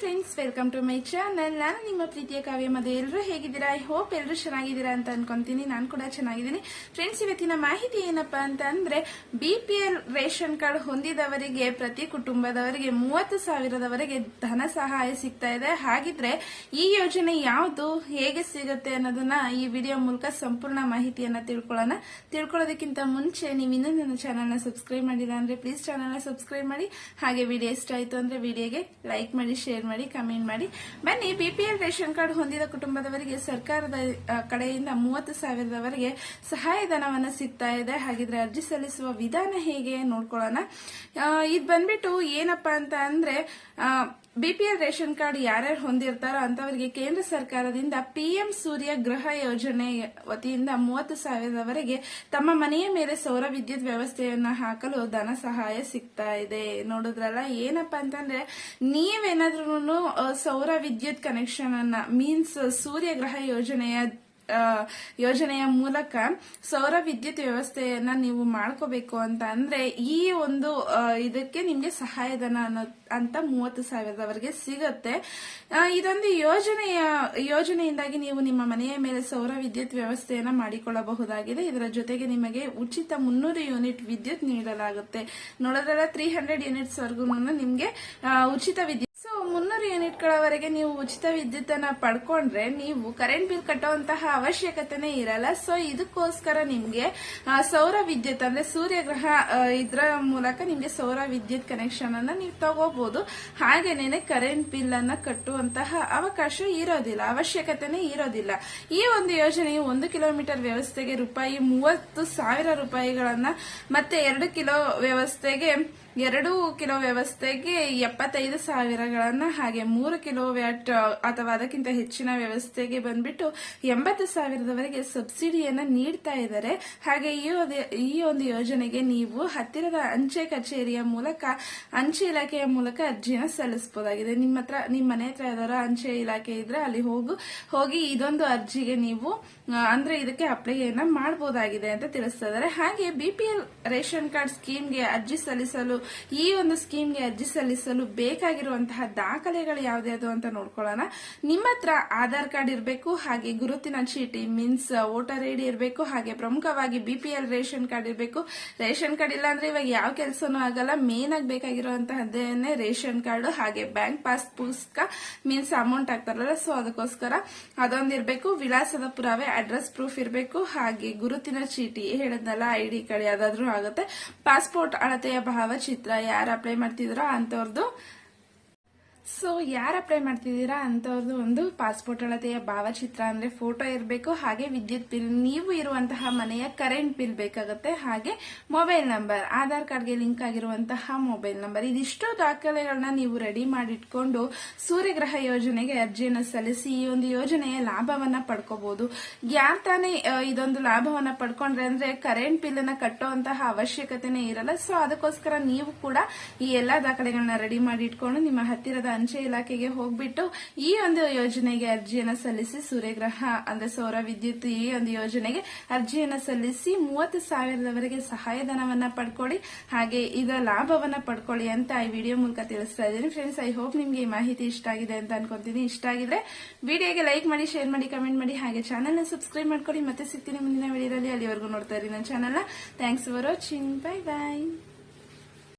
Friends welcome to my channel ನಾನು ನಿಮ್ಮ ಪ್ರೀತಿಯ ಕಾವ್ಯ ಮದುವೆ ಎಲ್ಲರೂ ಹೇಗಿದ್ದೀರಾ? ಐ ಹೋಪ್ ಎಲ್ಲರೂ ಚೆನ್ನಾಗಿದ್ದೀರಾ ಅಂತ ಅನ್ಕೊಂತೀನಿ. ನಾನು ಕೂಡ ಚೆನ್ನಾಗಿದ್ದೀನಿ. ಫ್ರೆಂಡ್ಸ್ ಇವತ್ತಿನ ಮಾಹಿತಿ ಏನಪ್ಪಾ ಅಂತ ಅಂದ್ರೆ ಬಿ ರೇಷನ್ ಕಾರ್ಡ್ ಹೊಂದಿದವರಿಗೆ, ಪ್ರತಿ ಕುಟುಂಬದವರಿಗೆ ಮೂವತ್ತು ಸಾವಿರದವರೆಗೆ ಧನ ಸಹಾಯ ಸಿಗ್ತಾ ಇದೆ. ಹಾಗಿದ್ರೆ ಈ ಯೋಜನೆ ಯಾವುದು, ಹೇಗೆ ಸಿಗುತ್ತೆ ಅನ್ನೋದನ್ನ ಈ ವಿಡಿಯೋ ಮೂಲಕ ಸಂಪೂರ್ಣ ಮಾಹಿತಿಯನ್ನ ತಿಳ್ಕೊಳ್ಳೋಣ. ತಿಳ್ಕೊಳ್ಳೋದಕ್ಕಿಂತ ಮುಂಚೆ ನೀವು ಇನ್ನೂ ನನ್ನ ಚಾನಲ್ನ ಸಬ್ಸ್ಕ್ರೈಬ್ ಮಾಡಿಲ್ಲ ಅಂದ್ರೆ ಪ್ಲೀಸ್ ಚಾನಲ್ನ ಸಬ್ಸ್ಕ್ರೈಬ್ ಮಾಡಿ. ಹಾಗೆ ವಿಡಿಯೋ ಇಷ್ಟ ಆಯ್ತು ಅಂದ್ರೆ ವಿಡಿಯೋಗೆ ಲೈಕ್ ಮಾಡಿ ಶೇರ್ ಮಾಡಿ ಕಮೆಂಟ್ ಮಾಡಿ. ಬನ್ನಿ ಬಿಪಿಎಲ್ ರೇಷನ್ ಕಾರ್ಡ್ ಹೊಂದಿದ ಕುಟುಂಬದವರಿಗೆ ಸರ್ಕಾರದ ಕಡೆಯಿಂದ ಮೂವತ್ತು ಸಾವಿರದವರೆಗೆ ಸಹಾಯಧನವನ್ನು ಸಿಗ್ತಾ ಇದೆ. ಹಾಗಿದ್ರೆ ಅರ್ಜಿ ಸಲ್ಲಿಸುವ ವಿಧಾನ ಹೇಗೆ ನೋಡ್ಕೊಳ್ಳೋಣ. ಇದು ಬಂದ್ಬಿಟ್ಟು ಏನಪ್ಪಾ ಅಂತ ಅಂದ್ರೆ ಬಿಪಿಎಲ್ ರೇಷನ್ ಕಾರ್ಡ್ ಯಾರ್ಯಾರು ಹೊಂದಿರ್ತಾರೋ ಅಂತವರಿಗೆ ಕೇಂದ್ರ ಸರ್ಕಾರದಿಂದ ಪಿಎಂ ಸೂರ್ಯ ಗೃಹ ಯೋಜನೆ ವತಿಯಿಂದ ಮೂವತ್ತು ಸಾವಿರದವರೆಗೆ ತಮ್ಮ ಮನೆಯ ಮೇಲೆ ಸೌರ ವಿದ್ಯುತ್ ವ್ಯವಸ್ಥೆಯನ್ನು ಹಾಕಲು ಧನ ಸಹಾಯ ಸಿಗ್ತಾ ಇದೆ. ನೋಡಿದ್ರಲ್ಲ, ಏನಪ್ಪಾ ಅಂತಂದ್ರೆ ನೀವೇನಾದ್ರೂ ಸೌರ ವಿದ್ಯುತ್ ಕನೆಕ್ಷನ್ ಅನ್ನ ಮೀನ್ಸ್ ಸೂರ್ಯ ಗ್ರಹ ಯೋಜನೆಯ ಯೋಜನೆಯ ಮೂಲಕ ಸೌರ ವಿದ್ಯುತ್ ವ್ಯವಸ್ಥೆಯನ್ನ ನೀವು ಮಾಡ್ಕೋಬೇಕು ಅಂತ ಅಂದ್ರೆ ಈ ಒಂದು ಇದಕ್ಕೆ ನಿಮ್ಗೆ ಸಹಾಯಧನ ಅನ್ನೋ, ಅಂತ ಮೂವತ್ತು ಸಾವಿರದವರೆಗೆ ಸಿಗುತ್ತೆ. ಇದೊಂದು ಯೋಜನೆಯ, ಯೋಜನೆಯಿಂದಾಗಿ ನೀವು ನಿಮ್ಮ ಮನೆಯ ಮೇಲೆ ಸೌರ ವಿದ್ಯುತ್ ವ್ಯವಸ್ಥೆಯನ್ನ ಮಾಡಿಕೊಳ್ಳಬಹುದಾಗಿದೆ. ಇದರ ಜೊತೆಗೆ ನಿಮಗೆ ಉಚಿತ ಮುನ್ನೂರು ಯೂನಿಟ್ ವಿದ್ಯುತ್ ನೀಡಲಾಗುತ್ತೆ. ನೋಡೋದ್ರಲ್ಲ ತ್ರೀ ಹಂಡ್ರೆಡ್ ಯೂನಿಟ್ಸ್ ವರ್ಗು ನಿಮಗೆ ಉಚಿತ ವಿದ್ಯುತ್ ಮುನ್ನೂರು ನೀವು ಉಚಿತ ವಿದ್ಯುತ್ ಅನ್ನ ಪಡ್ಕೊಂಡ್ರೆ ನೀವು ಕರೆಂಟ್ ಬಿಲ್ ಕಟ್ಟುವಂತಹ ಅವಶ್ಯಕತೆನೇ ಇರಲ್ಲ. ಸೊ ಇದಕ್ಕೋಸ್ಕರ ನಿಮ್ಗೆ ಸೌರ ವಿದ್ಯುತ್ ಅಂದ್ರೆ ಸೂರ್ಯಗ್ರಹ ಇದರ ಮೂಲಕ ನಿಮ್ಗೆ ಸೌರ ವಿದ್ಯುತ್ ಕನೆಕ್ಷನ್ ಅನ್ನ ನೀವು ತಗೋಬಹುದು ಹಾಗೇನೇನೆ ಕರೆಂಟ್ ಬಿಲ್ ಅನ್ನ ಕಟ್ಟುವಂತಹ ಅವಕಾಶ ಇರೋದಿಲ್ಲ, ಅವಶ್ಯಕತೆನೇ ಇರೋದಿಲ್ಲ. ಈ ಒಂದು ಯೋಜನೆಯು ಒಂದು ಕಿಲೋಮೀಟರ್ ವ್ಯವಸ್ಥೆಗೆ ರೂಪಾಯಿ ಮೂವತ್ತು ಸಾವಿರ ರೂಪಾಯಿಗಳನ್ನ ಮತ್ತೆ ಎರಡು ಕಿಲೋ ವ್ಯವಸ್ಥೆಗೆ, ಎರಡು ಕಿಲೋ ವ್ಯವಸ್ಥೆಗೆ ಎಪ್ಪತ್ತೈದು ಸಾವಿರಗಳನ್ನ ಹಾಗೆ ಮೂರು ಕಿಲೋ ವ್ಯಾಟ್ ಅಥವಾ ಅದಕ್ಕಿಂತ ಹೆಚ್ಚಿನ ವ್ಯವಸ್ಥೆಗೆ ಬಂದ್ಬಿಟ್ಟು ಎಂಬತ್ತು ಸಾವಿರದವರೆಗೆ ಸಬ್ಸಿಡಿಯನ್ನ ನೀಡ್ತಾ ಇದ್ದಾರೆ. ಹಾಗೆ ಈ ಒಂದು- ಯೋಜನೆಗೆ ನೀವು ಹತ್ತಿರದ ಅಂಚೆ ಕಚೇರಿಯ ಮೂಲಕ, ಅಂಚೆ ಇಲಾಖೆಯ ಮೂಲಕ ಅರ್ಜಿನ ಸಲ್ಲಿಸಬಹುದಾಗಿದೆ. ನಿಮ್ಮ ಹತ್ರ, ನಿಮ್ಮ ಮನೆ ಹತ್ರ ಯಾವ್ದಾರ ಅಂಚೆ ಇಲಾಖೆ ಇದ್ರೆ ಅಲ್ಲಿ ಹೋಗು, ಹೋಗಿ ಇದೊಂದು ಅರ್ಜಿಗೆ ನೀವು ಅಂದ್ರೆ ಇದಕ್ಕೆ ಅಪ್ಲೈಯನ್ನ ಮಾಡಬಹುದಾಗಿದೆ ಅಂತ ತಿಳಿಸ್ತಾ ಇದ್ದಾರೆ. ಹಾಗೆ ಬಿಪಿಎಲ್ ರೇಷನ್ ಕಾರ್ಡ್ ಸ್ಕೀಮ್ಗೆ ಅರ್ಜಿ ಸಲ್ಲಿಸಲು, ಈ ಒಂದು ಸ್ಕೀಮ್ಗೆ ಅರ್ಜಿ ಸಲ್ಲಿಸಲು ಬೇಕಾಗಿರುವಂತಹ ದಾಖಲೆಗಳು ಯಾವ್ದ್ಯಾವ್ದು ಅಂತ ನೋಡ್ಕೊಳ್ಳೋಣ. ನಿಮ್ಮ ಹತ್ರ ಆಧಾರ್ ಕಾರ್ಡ್ ಇರಬೇಕು, ಹಾಗೆ ಗುರುತಿನ ಚೀಟಿ, ಮೀನ್ಸ್ ವೋಟರ್ ಐಡಿ ಇರಬೇಕು, ಹಾಗೆ ಪ್ರಮುಖವಾಗಿ ಬಿಪಿಎಲ್ ರೇಷನ್ ಕಾರ್ಡ್ ಇರಬೇಕು. ರೇಷನ್ ಕಾರ್ಡ್ ಇಲ್ಲ ಅಂದ್ರೆ ಇವಾಗ ಯಾವ ಕೆಲಸನೂ ಆಗಲ್ಲ. ಮೇನ್ ಆಗಿ ಬೇಕಾಗಿರುವಂತಹದ್ದೇನೆ ರೇಷನ್ ಕಾರ್ಡ್, ಹಾಗೆ ಬ್ಯಾಂಕ್ ಪಾಸ್ ಪುಸ್ತಕ ಮೀನ್ಸ್ ಅಮೌಂಟ್ ಆಗ್ತಾರಲ್ಲ ಸೊ ಅದಕ್ಕೋಸ್ಕರ ಅದೊಂದಿರಬೇಕು ವಿಳಾಸದ ಪುರಾವೆ, ಅಡ್ರೆಸ್ ಪ್ರೂಫ್ ಇರಬೇಕು. ಹಾಗೆ ಗುರುತಿನ ಚೀಟಿ, ಹೇಳದ್ನಲ್ಲ, ಐ ಡಿ ಕಾರ್ಡ್ ಯಾವ್ದಾದ್ರು ಆಗುತ್ತೆ. ಪಾಸ್ಪೋರ್ಟ್ ಅಳತೆಯ ಭಾವಚಿತ್ರ, ಯಾರು ಅಪ್ಲೈ ಮಾಡ್ತಿದ್ರೋ ಅಂತವ್ರದ್ದು ಸೊ ಯಾರು ಅಪ್ಲೈ ಮಾಡ್ತಿದ್ದೀರಾ ಅಂತವ್ರದ್ದು ಒಂದು ಪಾಸ್ಪೋರ್ಟ್ ಅಳತೆಯ ಭಾವಚಿತ್ರ ಅಂದ್ರೆ ಫೋಟೋ ಇರಬೇಕು, ಹಾಗೆ ವಿದ್ಯುತ್ ಬಿಲ್ ನೀವು ಇರುವಂತಹ ಮನೆಯ ಕರೆಂಟ್ ಬಿಲ್ ಬೇಕಾಗುತ್ತೆ, ಹಾಗೆ ಮೊಬೈಲ್ ನಂಬರ್ ಆಧಾರ್ ಕಾರ್ಡ್ಗೆ ಲಿಂಕ್ ಆಗಿರುವಂತಹ ಮೊಬೈಲ್ ನಂಬರ್ ಇದಿಷ್ಟು ದಾಖಲೆಗಳನ್ನ ನೀವು ರೆಡಿ ಮಾಡಿಟ್ಕೊಂಡು ಸೂರ್ಯಗ್ರಹ ಯೋಜನೆಗೆ ಅರ್ಜಿಯನ್ನು ಸಲ್ಲಿಸಿ ಈ ಒಂದು ಯೋಜನೆಯ ಲಾಭವನ್ನ ಪಡ್ಕೋಬಹುದು ಯಾರು ತಾನೇ ಇದೊಂದು ಲಾಭವನ್ನ ಪಡ್ಕೊಂಡ್ರೆ ಅಂದ್ರೆ ಕರೆಂಟ್ ಬಿಲ್ ಅನ್ನ ಕಟ್ಟುವಂತಹ ಅವಶ್ಯಕತೆನೇ ಇರಲ್ಲ. ಸೊ ಅದಕ್ಕೋಸ್ಕರ ನೀವು ಕೂಡ ಈ ಎಲ್ಲಾ ದಾಖಲೆಗಳನ್ನ ರೆಡಿ ಮಾಡಿ ಇಟ್ಕೊಂಡು ನಿಮ್ಮ ಹತ್ತಿರದ ಅಂಚೆ ಇಲಾಖೆಗೆ ಹೋಗ್ಬಿಟ್ಟು ಈ ಒಂದು ಯೋಜನೆಗೆ ಅರ್ಜಿಯನ್ನು ಸಲ್ಲಿಸಿ ಸೂರ್ಯಗ್ರಹ, ಅಂದ್ರೆ ಸೌರ ವಿದ್ಯುತ್ ಈ ಒಂದು ಯೋಜನೆಗೆ ಅರ್ಜಿಯನ್ನು ಸಲ್ಲಿಸಿ ಮೂವತ್ತು ಸಾವಿರದವರೆಗೆ ಸಹಾಯಧನವನ್ನ ಪಡ್ಕೊಳ್ಳಿ. ಹಾಗೆ ಇದರ ಲಾಭವನ್ನ ಪಡ್ಕೊಳ್ಳಿ ಅಂತ ಈ ವಿಡಿಯೋ ಮೂಲಕ ತಿಳಿಸ್ತಾ ಇದ್ದೀನಿ. ಫ್ರೆಂಡ್ಸ್ ಐ ಹೋಪ್ ನಿಮ್ಗೆ ಈ ಮಾಹಿತಿ ಇಷ್ಟ ಆಗಿದೆ ಅಂತ ಅನ್ಕೊಂತೀನಿ. ಇಷ್ಟ ಆಗಿದ್ರೆ ವಿಡಿಯೋಗೆ ಲೈಕ್ ಮಾಡಿ ಶೇರ್ ಮಾಡಿ ಕಮೆಂಟ್ ಮಾಡಿ. ಹಾಗೆ ಚಾನಲ್ನ ಸಬ್ಸ್ಕ್ರೈಬ್ ಮಾಡ್ಕೊಳ್ಳಿ. ಮತ್ತೆ ಸಿಗ್ತೀನಿ ಮುಂದಿನ ವಿಡಿಯೋದಲ್ಲಿ ಅಲ್ಲಿವರೆಗೂ ನೋಡ್ತಾ ಇರಿ ನನ್ನ ಚಾನಲ್ನ thanks for watching bye bye